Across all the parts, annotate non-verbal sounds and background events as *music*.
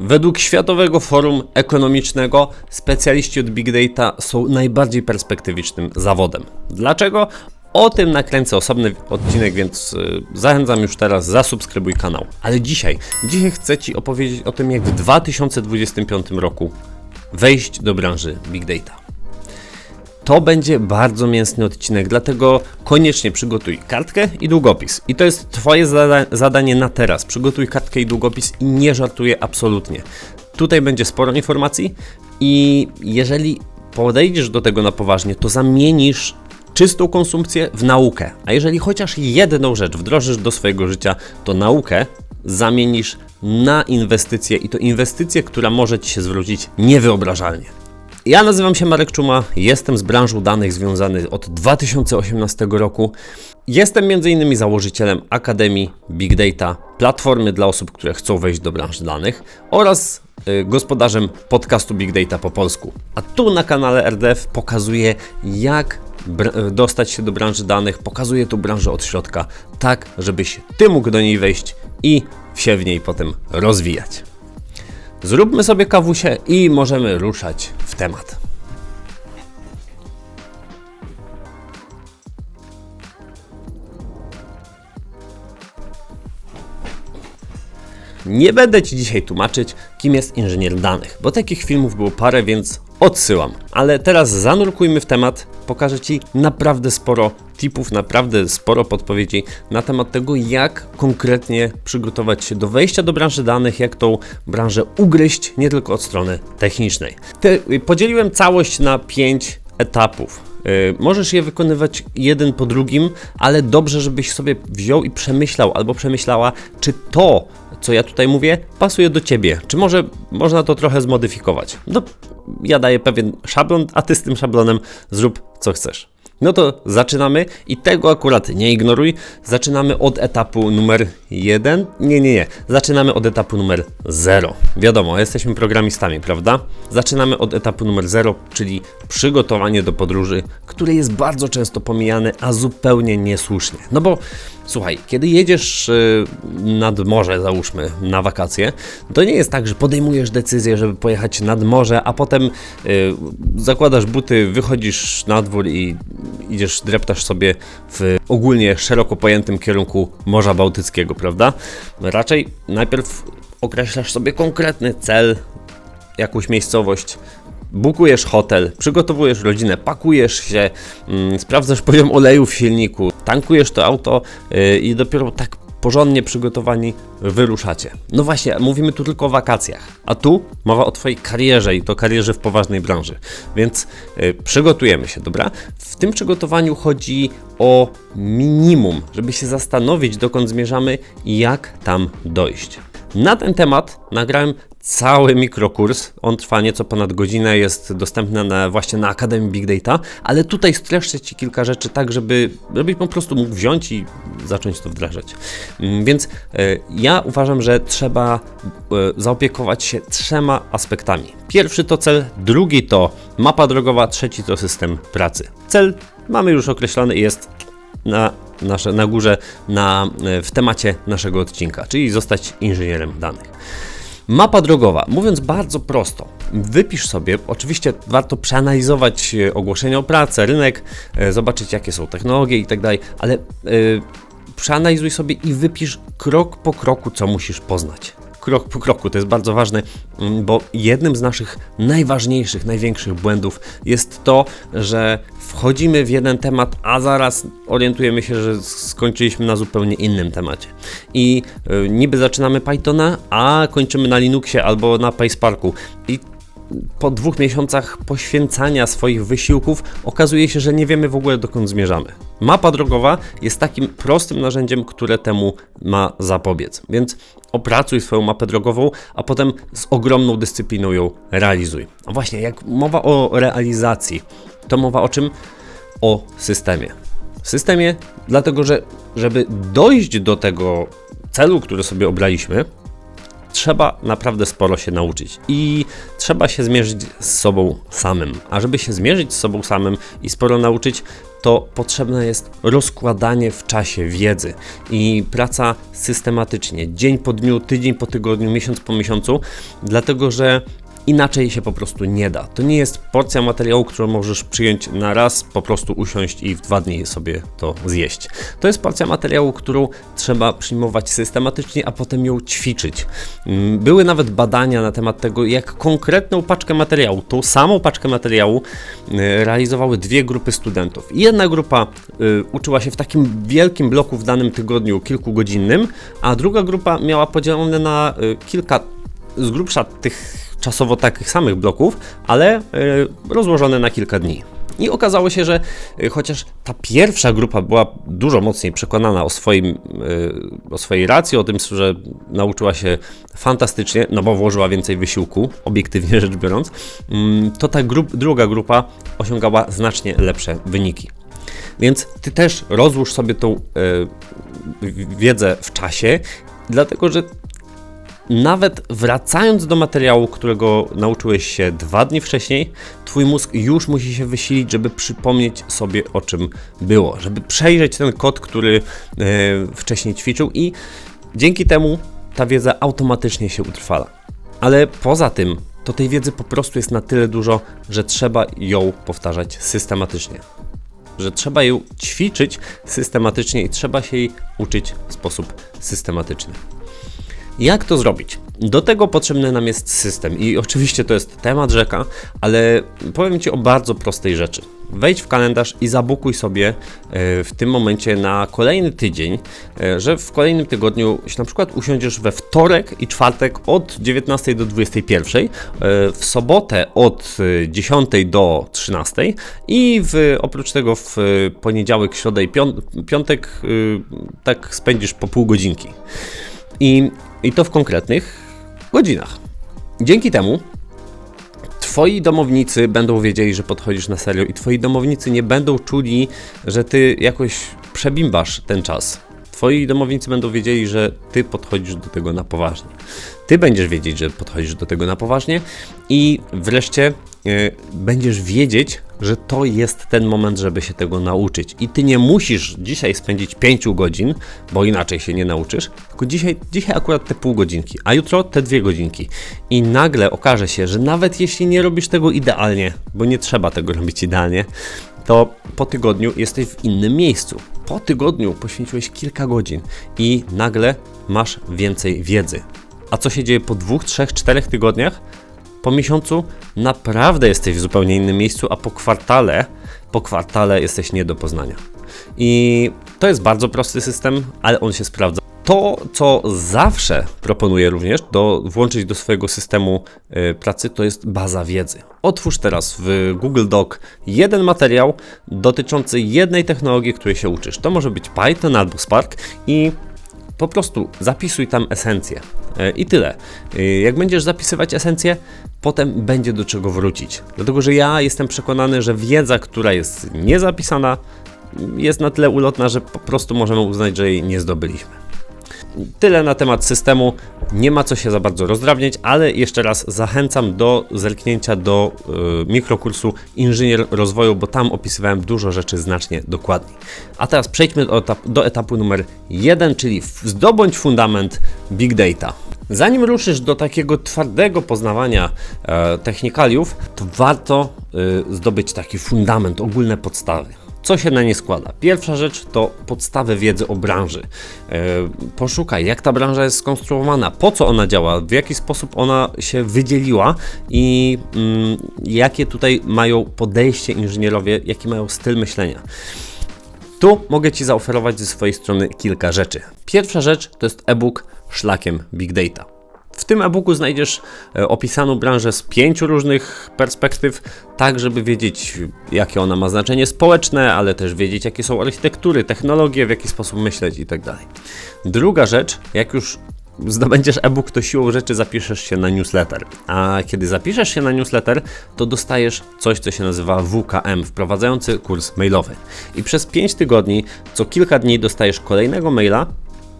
Według Światowego Forum Ekonomicznego specjaliści od Big Data są najbardziej perspektywicznym zawodem. Dlaczego? O tym nakręcę osobny odcinek, więc y, zachęcam już teraz, zasubskrybuj kanał. Ale dzisiaj, dzisiaj chcę Ci opowiedzieć o tym, jak w 2025 roku wejść do branży Big Data. To będzie bardzo mięsny odcinek, dlatego koniecznie przygotuj kartkę i długopis. I to jest Twoje zada zadanie na teraz. Przygotuj kartkę i długopis i nie żartuję absolutnie. Tutaj będzie sporo informacji i jeżeli podejdziesz do tego na poważnie, to zamienisz czystą konsumpcję w naukę. A jeżeli chociaż jedną rzecz wdrożysz do swojego życia, to naukę zamienisz na inwestycję i to inwestycję, która może Ci się zwrócić niewyobrażalnie. Ja nazywam się Marek Czuma, jestem z branżą danych związany od 2018 roku. Jestem m.in. założycielem Akademii Big Data, platformy dla osób, które chcą wejść do branży danych oraz y, gospodarzem podcastu Big Data po polsku. A tu na kanale RDF pokazuję, jak br- dostać się do branży danych, pokazuję tu branżę od środka, tak żebyś ty mógł do niej wejść i się w niej potem rozwijać. Zróbmy sobie kawusie i możemy ruszać w temat. Nie będę Ci dzisiaj tłumaczyć, kim jest inżynier danych, bo takich filmów było parę, więc odsyłam. Ale teraz zanurkujmy w temat, pokażę Ci naprawdę sporo tipów, naprawdę sporo podpowiedzi na temat tego, jak konkretnie przygotować się do wejścia do branży danych, jak tą branżę ugryźć, nie tylko od strony technicznej. Te, podzieliłem całość na pięć etapów. Yy, możesz je wykonywać jeden po drugim, ale dobrze, żebyś sobie wziął i przemyślał albo przemyślała, czy to, co ja tutaj mówię, pasuje do ciebie. Czy może można to trochę zmodyfikować? No, ja daję pewien szablon, a ty z tym szablonem zrób co chcesz. No to zaczynamy i tego akurat nie ignoruj. Zaczynamy od etapu numer 1. Nie, nie, nie. Zaczynamy od etapu numer 0. Wiadomo, jesteśmy programistami, prawda? Zaczynamy od etapu numer 0, czyli przygotowanie do podróży, które jest bardzo często pomijane, a zupełnie niesłusznie. No bo słuchaj, kiedy jedziesz y, nad morze, załóżmy, na wakacje, to nie jest tak, że podejmujesz decyzję, żeby pojechać nad morze, a potem y, zakładasz buty, wychodzisz na dwór i idziesz, dreptasz sobie w ogólnie szeroko pojętym kierunku Morza Bałtyckiego, prawda? Raczej najpierw określasz sobie konkretny cel, jakąś miejscowość, bukujesz hotel, przygotowujesz rodzinę, pakujesz się, mm, sprawdzasz poziom oleju w silniku, tankujesz to auto yy, i dopiero tak porządnie przygotowani wyruszacie. No właśnie, mówimy tu tylko o wakacjach, a tu mowa o Twojej karierze i to karierze w poważnej branży, więc yy, przygotujemy się, dobra? W tym przygotowaniu chodzi o minimum, żeby się zastanowić, dokąd zmierzamy i jak tam dojść. Na ten temat nagrałem cały mikrokurs. On trwa nieco ponad godzinę, jest dostępny na, właśnie na Akademii Big Data, ale tutaj streszczę Ci kilka rzeczy tak, żeby, żebyś po prostu mógł wziąć i zacząć to wdrażać. Mm, Więc e, ja uważam, że trzeba e, zaopiekować się trzema aspektami. Pierwszy to cel, drugi to mapa drogowa, trzeci to system pracy. Cel mamy już określony i jest na, nasze, na górze na, e, w temacie naszego odcinka, czyli zostać inżynierem danych. Mapa drogowa. Mówiąc bardzo prosto, wypisz sobie, oczywiście warto przeanalizować e, ogłoszenia o pracę, rynek, e, zobaczyć jakie są technologie i tak dalej, ale e, przeanalizuj sobie i wypisz krok po kroku, co musisz poznać. Krok po kroku, to jest bardzo ważne, mm, bo jednym z naszych najważniejszych, największych błędów jest to, że wchodzimy w jeden temat, a zaraz orientujemy się, że skończyliśmy na zupełnie innym temacie. I y, niby zaczynamy Pythona, a kończymy na Linuxie albo na PySparku. I po dwóch miesiącach poświęcania swoich wysiłków okazuje się, że nie wiemy w ogóle dokąd zmierzamy. Mapa drogowa jest takim prostym narzędziem, które temu ma zapobiec. Więc opracuj swoją mapę drogową, a potem z ogromną dyscypliną ją realizuj. A właśnie, jak mowa o realizacji, to mowa o czym? O systemie. Systemie, dlatego że żeby dojść do tego celu, który sobie obraliśmy, trzeba naprawdę sporo się nauczyć i trzeba się zmierzyć z sobą samym. A żeby się zmierzyć z sobą samym i sporo nauczyć, to potrzebne jest rozkładanie w czasie wiedzy i praca systematycznie, dzień po dniu, tydzień po tygodniu, miesiąc po miesiącu, dlatego że Inaczej się po prostu nie da. To nie jest porcja materiału, którą możesz przyjąć na raz, po prostu usiąść i w dwa dni sobie to zjeść. To jest porcja materiału, którą trzeba przyjmować systematycznie, a potem ją ćwiczyć. Mm, były nawet badania na temat tego, jak konkretną paczkę materiału, tą samą paczkę materiału y, realizowały dwie grupy studentów. Jedna grupa y, uczyła się w takim wielkim bloku w danym tygodniu, kilkugodzinnym, a druga grupa miała podzielone na y, kilka z grubsza tych czasowo takich samych bloków, ale e, rozłożone na kilka dni. I okazało się, że e, chociaż ta pierwsza grupa była dużo mocniej przekonana o, swoim, e, o swojej racji, o tym, że nauczyła się fantastycznie, no bo włożyła więcej wysiłku, obiektywnie *laughs* rzecz biorąc, mm, to ta grup, druga grupa osiągała znacznie lepsze wyniki. Więc ty też rozłóż sobie tą wiedzę w czasie, dlatego że nawet wracając do materiału, którego nauczyłeś się dwa dni wcześniej, twój mózg już musi się wysilić, żeby przypomnieć sobie o czym było, żeby przejrzeć ten kod, który e, wcześniej ćwiczył i dzięki temu ta wiedza automatycznie się utrwala. Ale poza tym, to tej wiedzy po prostu jest na tyle dużo, że trzeba ją powtarzać systematycznie. Że trzeba ją ćwiczyć systematycznie i trzeba się jej uczyć w sposób systematyczny. Jak to zrobić? Do tego potrzebny nam jest system i oczywiście to jest temat rzeka, ale powiem Ci o bardzo prostej rzeczy. Wejdź w kalendarz i zabukuj sobie e, w tym momencie na kolejny tydzień, e, że w kolejnym tygodniu na przykład usiądziesz we wtorek i czwartek od 19 do 21, e, w sobotę od 10 do 13 i w, oprócz tego w poniedziałek, środę i piątek tak spędzisz po pół godzinki. I, I to w konkretnych godzinach. Dzięki temu twoi domownicy będą wiedzieli, że podchodzisz na serio i twoi domownicy nie będą czuli, że ty jakoś przebimbasz ten czas. Twoi domownicy będą wiedzieli, że ty podchodzisz do tego na poważnie. Ty będziesz wiedzieć, że podchodzisz do tego na poważnie i wreszcie yy, będziesz wiedzieć, że to jest ten moment, żeby się tego nauczyć. I ty nie musisz dzisiaj spędzić 5 godzin, bo inaczej się nie nauczysz, tylko dzisiaj, dzisiaj akurat te pół godzinki, a jutro te dwie godzinki. I nagle okaże się, że nawet jeśli nie robisz tego idealnie, bo nie trzeba tego robić idealnie, to po tygodniu jesteś w innym miejscu. Po tygodniu poświęciłeś kilka godzin i nagle masz więcej wiedzy. A co się dzieje po dwóch, trzech, czterech tygodniach? Po miesiącu naprawdę jesteś w zupełnie innym miejscu, a po kwartale, po kwartale jesteś nie do poznania. I to jest bardzo prosty system, ale on się sprawdza. To, co zawsze proponuję również do, włączyć do swojego systemu y, pracy, to jest baza wiedzy. Otwórz teraz w Google Doc jeden materiał dotyczący jednej technologii, której się uczysz. To może być Python albo Spark i po prostu zapisuj tam esencję. E, I tyle. E, jak będziesz zapisywać esencję, potem będzie do czego wrócić. Dlatego, że ja jestem przekonany, że wiedza, która jest niezapisana, jest na tyle ulotna, że po prostu możemy uznać, że jej nie zdobyliśmy. Tyle na temat systemu. Nie ma co się za bardzo rozdrabniać, ale jeszcze raz zachęcam do zerknięcia do y, mikrokursu Inżynier Rozwoju, bo tam opisywałem dużo rzeczy znacznie dokładniej. A teraz przejdźmy do, etapu, do etapu numer jeden, czyli zdobądź fundament Big Data. Zanim ruszysz do takiego twardego poznawania e, technikaliów, to warto e, zdobyć taki fundament, ogólne podstawy. Co się na nie składa? Pierwsza rzecz to podstawy wiedzy o branży. E, poszukaj, jak ta branża jest skonstruowana, po co ona działa, w jaki sposób ona się wydzieliła i mm, jakie tutaj mają podejście inżynierowie, jaki mają styl myślenia. Tu mogę Ci zaoferować ze swojej strony kilka rzeczy. Pierwsza rzecz to jest e-book Szlakiem Big Data. W tym e-booku znajdziesz e, opisaną branżę z pięciu różnych perspektyw, tak żeby wiedzieć, jakie ona ma znaczenie społeczne, ale też wiedzieć, jakie są architektury, technologie, w jaki sposób myśleć itd. Tak Druga rzecz, jak już zdobędziesz e-book, to siłą rzeczy zapiszesz się na newsletter. A kiedy zapiszesz się na newsletter, to dostajesz coś, co się nazywa WKM, wprowadzający kurs mailowy. I przez 5 tygodni, co kilka dni dostajesz kolejnego maila,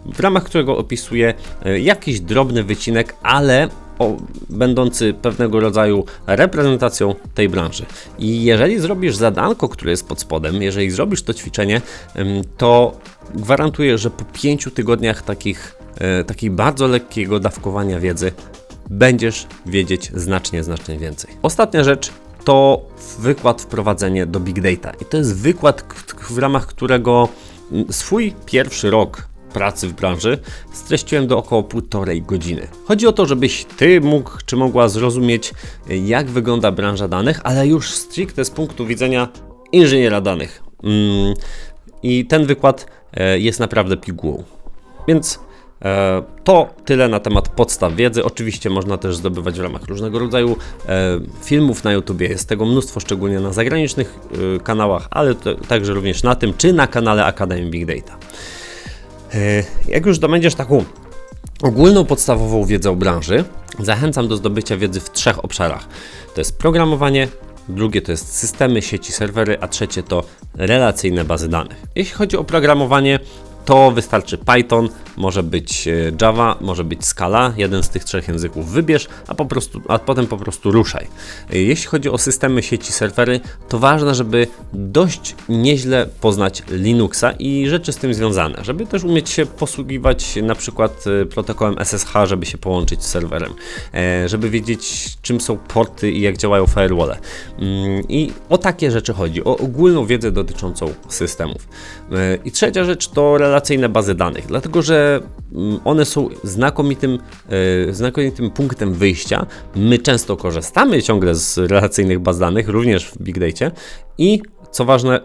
w ramach którego opisuję e, jakiś drobny wycinek, ale o, będący pewnego rodzaju reprezentacją tej branży. I jeżeli zrobisz zadanko, które jest pod spodem, jeżeli zrobisz to ćwiczenie, to gwarantuję, że po pięciu tygodniach takich, e, takiej bardzo lekkiego dawkowania wiedzy będziesz wiedzieć znacznie, znacznie więcej. Ostatnia rzecz to wykład wprowadzenie do Big Data. I to jest wykład, w ramach którego swój pierwszy rok pracy w branży streściłem do około półtorej godziny. Chodzi o to, żebyś ty mógł czy mogła zrozumieć, jak wygląda branża danych, ale już stricte z punktu widzenia inżyniera danych. Mm, I ten wykład e, jest naprawdę pigułą. Więc e, to tyle na temat podstaw wiedzy. Oczywiście można też zdobywać w ramach różnego rodzaju e, filmów na YouTube. Jest tego mnóstwo, szczególnie na zagranicznych kanałach, ale także również na tym, czy na kanale Akademii Big Data. E, jak już zdobędziesz taką ogólną podstawową wiedzę o branży, zachęcam do zdobycia wiedzy w trzech obszarach. To jest programowanie, drugie to jest systemy, sieci, serwery, a trzecie to relacyjne bazy danych. Jeśli chodzi o programowanie, to wystarczy Python, może być e, Java, może być Scala, jeden z tych trzech języków wybierz, a, po prostu, a potem po prostu ruszaj. E, jeśli chodzi o systemy sieci serwery, to ważne, żeby dość nieźle poznać Linuxa i rzeczy z tym związane, żeby też umieć się posługiwać na przykład e, protokołem SSH, żeby się połączyć z serwerem, żeby wiedzieć czym są porty i jak działają firewall. Mm, I o takie rzeczy chodzi, o ogólną wiedzę dotyczącą systemów. I trzecia rzecz to relacyjne bazy danych, dlatego że mm, one są znakomitym, e, znakomitym punktem wyjścia. My często korzystamy ciągle z relacyjnych baz danych, również w Big Data i co ważne,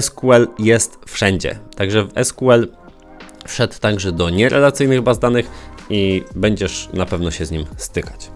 SQL jest wszędzie. Także w SQL wszedł także do nierelacyjnych baz danych i będziesz na pewno się z nim stykać.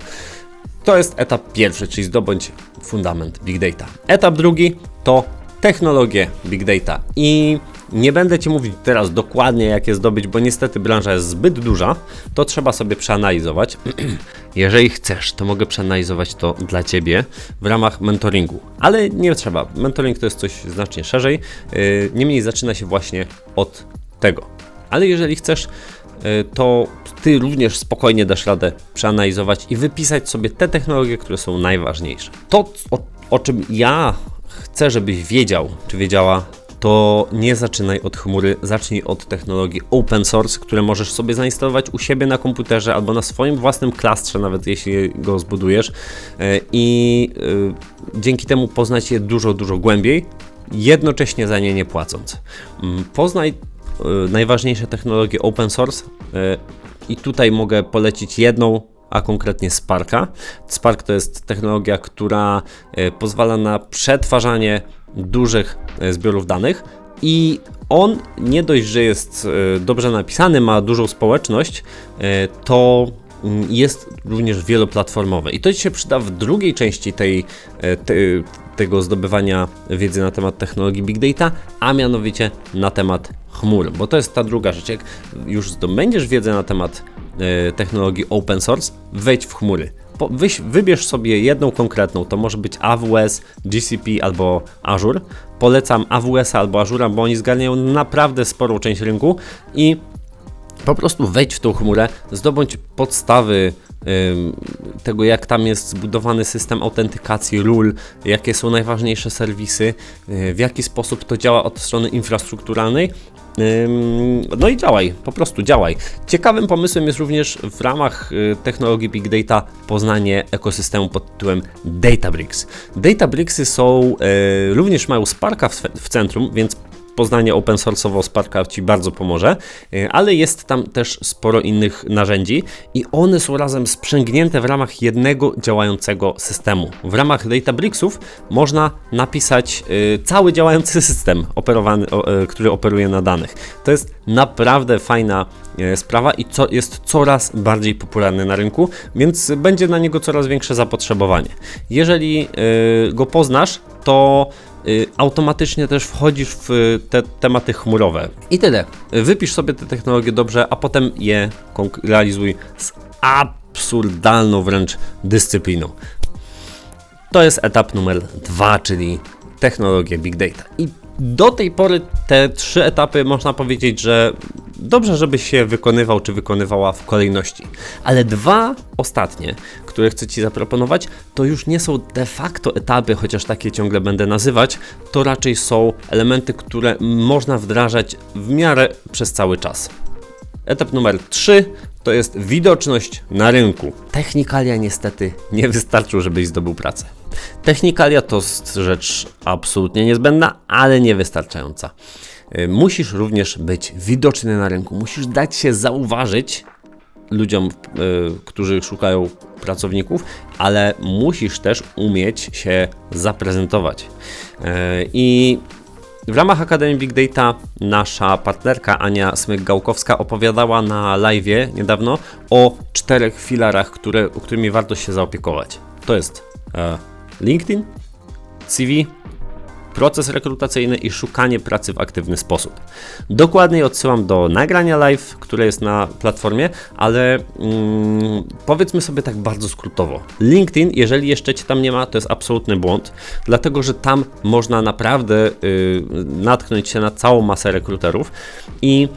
To jest etap pierwszy, czyli zdobądź fundament Big Data. Etap drugi to technologie Big Data. I nie będę Ci mówić teraz dokładnie, jak je zdobyć, bo niestety branża jest zbyt duża. To trzeba sobie przeanalizować. *clears throat* Jeżeli chcesz, to mogę przeanalizować to dla Ciebie w ramach mentoringu, ale nie trzeba. Mentoring to jest coś znacznie szerzej. Y, niemniej zaczyna się właśnie od tego. Ale jeżeli chcesz, y, to Ty również spokojnie dasz radę przeanalizować i wypisać sobie te technologie, które są najważniejsze. To, o, o czym ja chcę, żebyś wiedział, czy wiedziała, to nie zaczynaj od chmury, zacznij od technologii open source, które możesz sobie zainstalować u siebie na komputerze albo na swoim własnym klastrze, nawet jeśli go zbudujesz e, i e, dzięki temu poznać je dużo, dużo głębiej, jednocześnie za nie nie płacąc. Mm, poznaj e, najważniejsze technologie open source i tutaj mogę polecić jedną, a konkretnie Sparka. Spark to jest technologia, która pozwala na przetwarzanie dużych e, zbiorów danych i on nie dość, że jest e, dobrze napisany, ma dużą społeczność, e, to mm, jest również wieloplatformowe. I to się przyda w drugiej części tej, te, tego zdobywania wiedzy na temat technologii Big Data, a mianowicie na temat chmur, bo to jest ta druga rzecz. Jak już zdobędziesz wiedzę na temat technologii open source, wejdź w chmury wybierz sobie jedną konkretną, to może być AWS, GCP albo Azure. Polecam AWS albo Azure, bo oni zgarniają naprawdę sporą część rynku i po prostu wejdź w tą chmurę, zdobądź podstawy tego, jak tam jest zbudowany system autentykacji, ról, jakie są najważniejsze serwisy, y, w jaki sposób to działa od strony infrastrukturalnej no i działaj, po prostu działaj. Ciekawym pomysłem jest również w ramach y, technologii Big Data poznanie ekosystemu pod tytułem Databricks. Databricksy są, y, również mają Sparka w centrum, więc poznanie open source'owo Sparka Ci bardzo pomoże, e, ale jest tam też sporo innych narzędzi i one są razem sprzęgnięte w ramach jednego działającego systemu. W ramach Databricksów można napisać e, cały działający *laughs* system operowany, e, który operuje na danych. To jest naprawdę fajna sprawa i co, jest coraz bardziej popularny na rynku, więc będzie na niego coraz większe zapotrzebowanie. Jeżeli go poznasz, to automatycznie też wchodzisz w y, te tematy chmurowe. I tyle. Wypisz sobie te technologie dobrze, a potem je realizuj z absurdalną wręcz dyscypliną. To jest etap numer dwa, czyli technologie big data. I do tej pory te trzy etapy można powiedzieć, że dobrze, żebyś się wykonywał czy wykonywała w kolejności. Ale dwa ostatnie, które chcę Ci zaproponować, to już nie są de facto etapy, chociaż takie ciągle będę nazywać, to raczej są elementy, które można wdrażać w miarę przez cały czas. Etap numer 3 to jest widoczność na rynku. Technikalia niestety nie wystarczył, żebyś zdobył pracę. Technikalia to rzecz absolutnie niezbędna, ale niewystarczająca. Y, Musisz również być widoczny na rynku, musisz dać się zauważyć ludziom, y, którzy szukają pracowników, ale musisz też umieć się zaprezentować. Y, I w ramach Akademii Big Data nasza partnerka Ania Smyk-Gałkowska opowiadała na live niedawno o czterech filarach, które, którymi warto się zaopiekować. To jest e, LinkedIn, CV, proces rekrutacyjny i szukanie pracy w aktywny sposób. Dokładniej odsyłam do nagrania live, które jest na platformie, ale mm, powiedzmy sobie tak bardzo skrótowo. LinkedIn, jeżeli jeszcze Cię tam nie ma, to jest absolutny błąd, dlatego że tam można naprawdę y, natknąć się na całą masę rekruterów i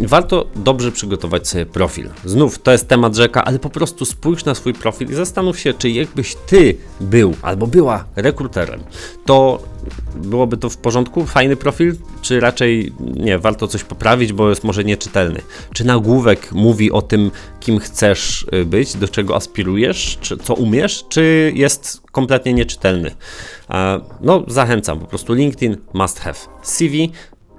Warto dobrze przygotować sobie profil. Znów to jest temat rzeka, ale po prostu spójrz na swój profil i zastanów się, czy jakbyś ty był albo była rekruterem, to byłoby to w porządku, fajny profil, czy raczej nie, warto coś poprawić, bo jest może nieczytelny. Czy nagłówek mówi o tym, kim chcesz y, być, do czego aspirujesz, czy co umiesz, czy jest kompletnie nieczytelny. No, zachęcam, po prostu LinkedIn must have. CV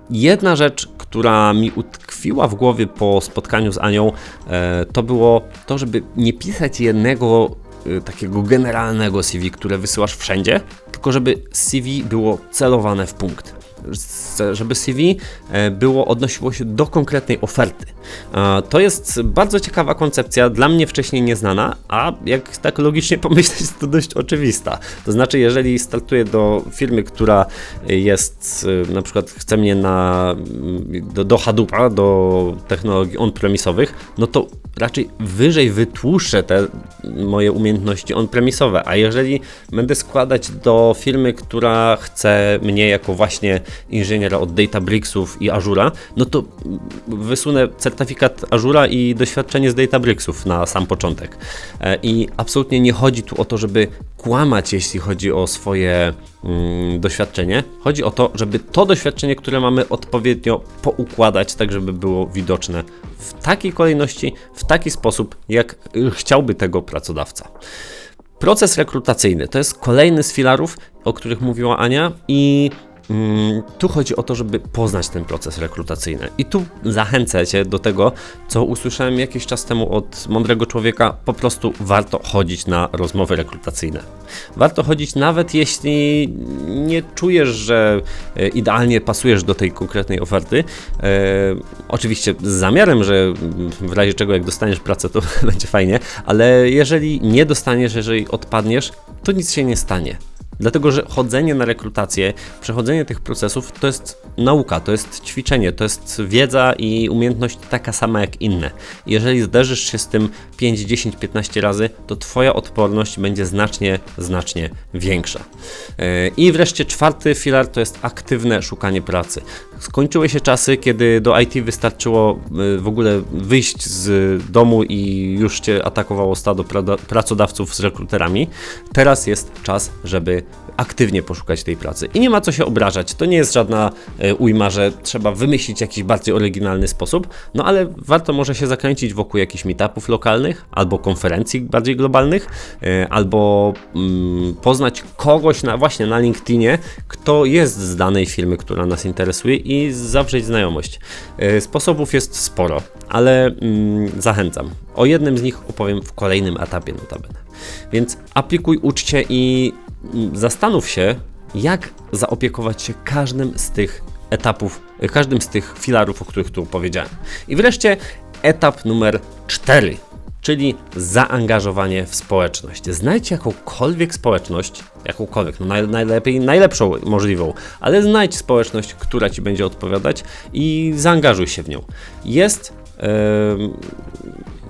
Jedna rzecz, która mi utkwiła w głowie po spotkaniu z Anią, e, to było to, żeby nie pisać jednego e, takiego generalnego CV, które wysyłasz wszędzie, tylko żeby CV było celowane w punkt. Żeby CV e, było, odnosiło się do konkretnej oferty. To jest bardzo ciekawa koncepcja, dla mnie wcześniej nieznana, a jak tak logicznie *laughs* pomyśleć, to dość oczywista. To znaczy, jeżeli startuję do firmy, która jest, e, na przykład chce mnie na, mm, do, do Hadoopa, do technologii on-premisowych, no to raczej wyżej wytłuszczę te moje umiejętności on-premisowe, a jeżeli będę składać do firmy, która chce mnie jako właśnie inżyniera od Databricksów i Azura, no to wysunę certyfikat Azura i doświadczenie z Databricksów na sam początek. E, I absolutnie nie chodzi tu o to, żeby kłamać, jeśli chodzi o swoje mm, doświadczenie. Chodzi o to, żeby to doświadczenie, które mamy, odpowiednio poukładać, tak żeby było widoczne w takiej kolejności, w taki sposób, jak chciałby tego pracodawca. Proces rekrutacyjny to jest kolejny z filarów, o których mówiła Ania, i tu chodzi o to, żeby poznać ten proces rekrutacyjny. I tu zachęcę Cię do tego, co usłyszałem jakiś czas temu od mądrego człowieka: po prostu warto chodzić na rozmowy rekrutacyjne. Warto chodzić, nawet jeśli nie czujesz, że e, idealnie pasujesz do tej konkretnej oferty. E, oczywiście z zamiarem, że mm, w razie czego, jak dostaniesz pracę, to *laughs* będzie fajnie, ale jeżeli nie dostaniesz, jeżeli odpadniesz, to nic się nie stanie. Dlatego, że chodzenie na rekrutację, przechodzenie tych procesów to jest nauka, to jest ćwiczenie, to jest wiedza i umiejętność taka sama jak inne. Jeżeli zderzysz się z tym 5, 10, 15 razy, to Twoja odporność będzie znacznie, znacznie większa. Yy, I wreszcie czwarty filar to jest aktywne szukanie pracy. Skończyły się czasy, kiedy do IT wystarczyło yy, w ogóle wyjść z domu i już Cię atakowało stado prada- pracodawców z rekruterami. Teraz jest czas, żeby aktywnie poszukać tej pracy. I nie ma co się obrażać. To nie jest żadna e, ujma, że trzeba wymyślić jakiś bardziej oryginalny sposób, no ale warto może się zakręcić wokół jakichś meetupów lokalnych, albo konferencji bardziej globalnych, e, albo mm, poznać kogoś na, właśnie na LinkedInie, kto jest z danej firmy, która nas interesuje i zawrzeć znajomość. E, Sposobów jest sporo, ale mm, zachęcam. O jednym z nich opowiem w kolejnym etapie notabene. Więc aplikuj, uczcie i zastanów się, jak zaopiekować się każdym z tych etapów, y, każdym z tych filarów, o których tu powiedziałem. I wreszcie etap numer 4, czyli zaangażowanie w społeczność. Znajdź jakąkolwiek społeczność, jakąkolwiek, no naj, najlepiej najlepszą możliwą, ale znajdź społeczność, która ci będzie odpowiadać i zaangażuj się w nią. Jest em,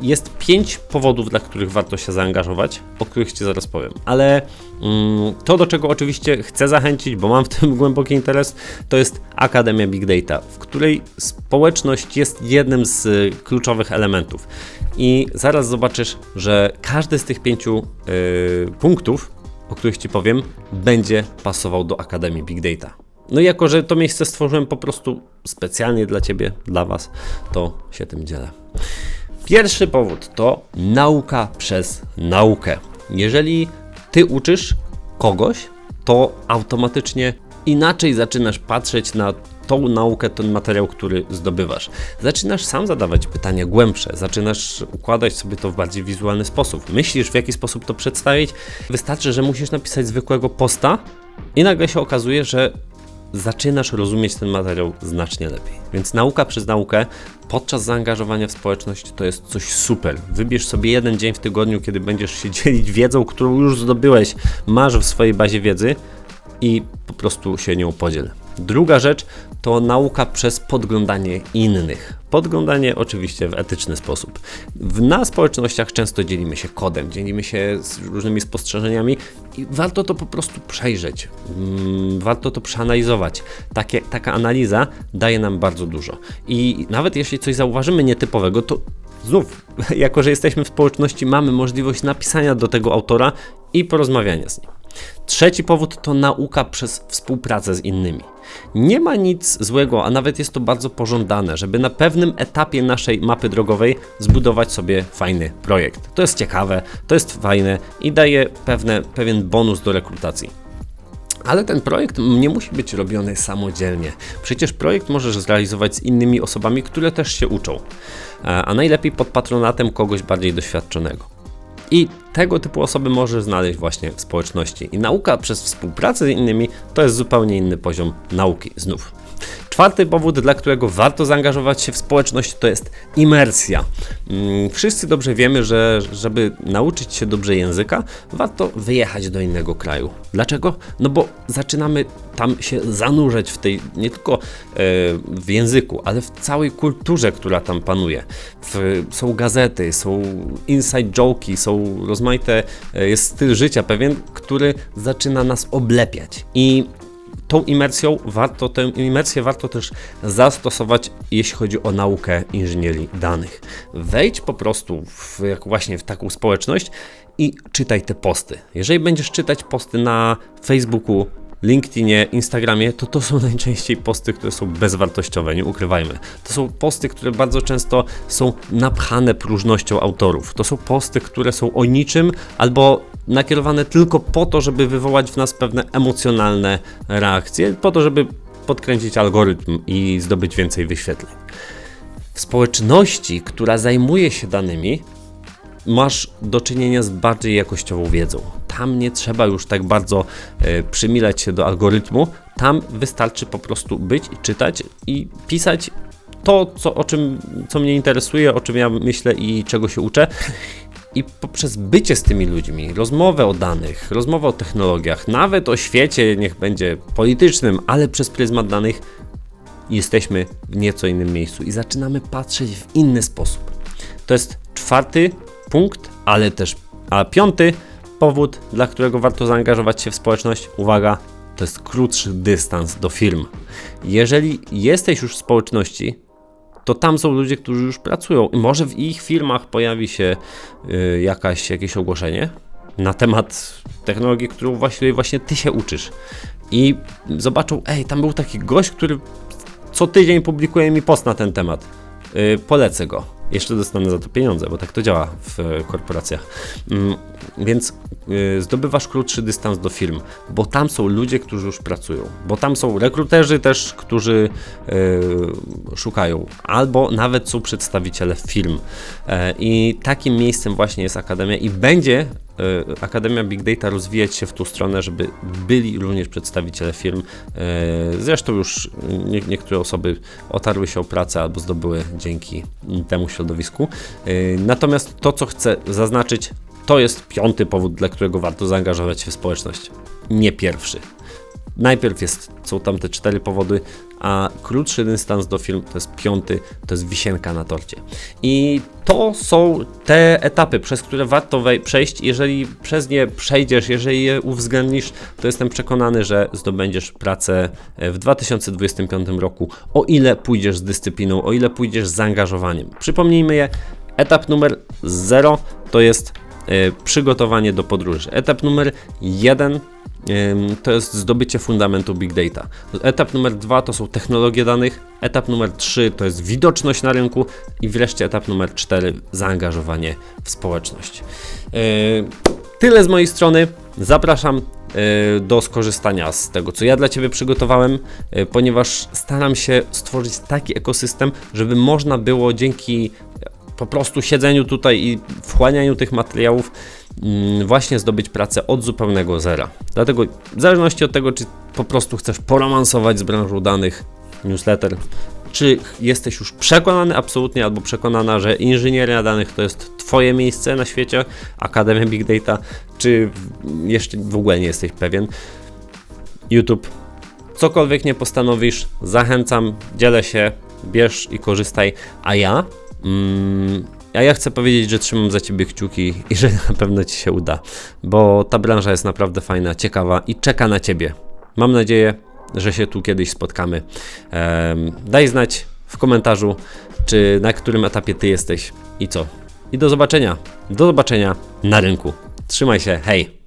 jest pięć powodów, dla których warto się zaangażować, o których Ci zaraz powiem. Ale mm, to, do czego oczywiście chcę zachęcić, bo mam w tym *laughs* głęboki interes, to jest Akademia Big Data, w której społeczność jest jednym z y, kluczowych elementów. I zaraz zobaczysz, że każdy z tych pięciu y, punktów, o których Ci powiem, będzie pasował do Akademii Big Data. No i jako, że to miejsce stworzyłem po prostu specjalnie dla Ciebie, dla Was, to się tym dzielę. Pierwszy powód to nauka przez naukę. Jeżeli Ty uczysz kogoś, to automatycznie inaczej zaczynasz patrzeć na tą naukę, ten materiał, który zdobywasz. Zaczynasz sam zadawać pytania głębsze, zaczynasz układać sobie to w bardziej wizualny sposób. Myślisz, w jaki sposób to przedstawić. Wystarczy, że musisz napisać zwykłego posta i nagle się okazuje, że zaczynasz rozumieć ten materiał znacznie lepiej. Więc nauka przez naukę podczas zaangażowania w społeczność to jest coś super. Wybierz sobie jeden dzień w tygodniu, kiedy będziesz się *laughs* dzielić wiedzą, którą już zdobyłeś, masz w swojej bazie wiedzy i po prostu się nią podziel. Druga rzecz to nauka przez podglądanie innych. Podglądanie oczywiście w etyczny sposób. Na społecznościach często dzielimy się kodem, dzielimy się różnymi spostrzeżeniami i warto to po prostu przejrzeć. Mm, warto to przeanalizować. Takie, taka analiza daje nam bardzo dużo. I nawet jeśli coś zauważymy nietypowego, to znów, *laughs* jako że jesteśmy w społeczności, mamy możliwość napisania do tego autora i porozmawiania z nim. Trzeci powód to nauka przez współpracę z innymi. Nie ma nic złego, a nawet jest to bardzo pożądane, żeby na pewnym etapie naszej mapy drogowej zbudować sobie fajny projekt. To jest ciekawe, to jest fajne i daje pewne, pewien bonus do rekrutacji. Ale ten projekt nie musi być robiony samodzielnie. Przecież projekt możesz zrealizować z innymi osobami, które też się uczą, a najlepiej pod patronatem kogoś bardziej doświadczonego. I tego typu osoby możesz znaleźć właśnie w społeczności. I nauka przez współpracę z innymi to jest zupełnie inny poziom nauki znów. Czwarty powód, dla którego warto zaangażować się w społeczność, to jest imersja. Mm, wszyscy dobrze wiemy, że żeby nauczyć się dobrze języka, warto wyjechać do innego kraju. Dlaczego? No bo zaczynamy tam się zanurzać w tej, nie tylko e, w języku, ale w całej kulturze, która tam panuje. Są gazety, są inside joki, są rozmaite, e, jest styl życia pewien, który zaczyna nas oblepiać. I tą imersją warto, tę imersję warto też zastosować, jeśli chodzi o naukę inżynierii danych. Wejdź po prostu w, jak właśnie w taką społeczność i czytaj te posty. Jeżeli będziesz czytać posty na Facebooku, LinkedInie, Instagramie, to to są *laughs* najczęściej posty, które są bezwartościowe, nie ukrywajmy. To są posty, które bardzo często są napchane próżnością autorów. To są posty, które są o niczym albo nakierowane tylko po to, żeby wywołać w nas pewne emocjonalne reakcje, po to, żeby podkręcić algorytm i zdobyć więcej wyświetleń. W społeczności, która zajmuje się danymi, masz do czynienia z bardziej jakościową wiedzą. Tam nie trzeba już tak bardzo e, przymilać się do algorytmu, tam wystarczy po prostu być i czytać i pisać to, co, o czym, co mnie interesuje, o czym ja myślę i czego się uczę. I poprzez bycie z tymi ludźmi, rozmowę o danych, rozmowę o technologiach, nawet o świecie, niech będzie politycznym, ale przez pryzmat danych, jesteśmy w nieco innym miejscu i zaczynamy patrzeć w inny sposób. To jest czwarty punkt, ale też a piąty powód, dla którego warto zaangażować się w społeczność, uwaga, to jest krótszy dystans do firm. Jeżeli jesteś już w społeczności, to tam są ludzie, którzy już pracują i może w ich firmach pojawi się y, jakaś, jakieś ogłoszenie na temat technologii, którą właśnie, właśnie ty się uczysz. I zobaczą, ej, tam był taki gość, który co tydzień publikuje mi post na ten temat. Yy, polecę go jeszcze dostanę za to pieniądze, bo tak to działa w korporacjach. Mm, więc y, zdobywasz krótszy dystans do firm, bo tam są ludzie, którzy już pracują, bo tam są rekruterzy też, którzy y, szukają, albo nawet są przedstawiciele firm. E, I takim miejscem właśnie jest Akademia i będzie E, Akademia Big Data rozwijać się w tą stronę, żeby byli również przedstawiciele firm. E, zresztą już nie, niektóre osoby otarły się o pracę albo zdobyły dzięki temu środowisku. E, natomiast to, co chcę zaznaczyć, to jest piąty powód, dla którego warto zaangażować się w społeczność. Nie pierwszy. najpierw jest, są tam te cztery powody, a krótszy dystans do film to jest piąty, to jest wisienka na torcie. I to są te etapy, przez które warto przejść. Jeżeli przez nie przejdziesz, jeżeli je uwzględnisz, to jestem przekonany, że zdobędziesz pracę e, w 2025 roku, o ile pójdziesz z dyscypliną, o ile pójdziesz z zaangażowaniem. Przypomnijmy je, etap numer 0 to jest e, przygotowanie do podróży. Etap numer 1 Ym, to jest zdobycie fundamentu Big Data. Etap numer dwa to są technologie danych, etap numer trzy to jest widoczność na rynku i wreszcie etap numer cztery zaangażowanie w społeczność. Yy, Tyle z mojej strony. Zapraszam yy, do skorzystania z tego, co ja dla Ciebie przygotowałem, yy, ponieważ staram się stworzyć taki ekosystem, żeby można było dzięki po prostu siedzeniu tutaj i wchłanianiu tych materiałów właśnie zdobyć pracę od zupełnego zera. Dlatego w zależności od tego, czy po prostu chcesz poromansować z branżą danych newsletter, czy jesteś już przekonany absolutnie albo przekonana, że inżynieria danych to jest Twoje miejsce na świecie, Akademia Big Data, czy jeszcze w ogóle nie jesteś pewien, YouTube, cokolwiek nie postanowisz, zachęcam, dzielę się, bierz i korzystaj, a ja Mm, a ja chcę powiedzieć, że trzymam za ciebie kciuki i że na pewno ci się uda, bo ta branża jest naprawdę fajna, ciekawa i czeka na ciebie. Mam nadzieję, że się tu kiedyś spotkamy. Em, daj znać w komentarzu, czy na którym etapie ty jesteś i co. I do zobaczenia. Do zobaczenia na rynku. Trzymaj się, hej!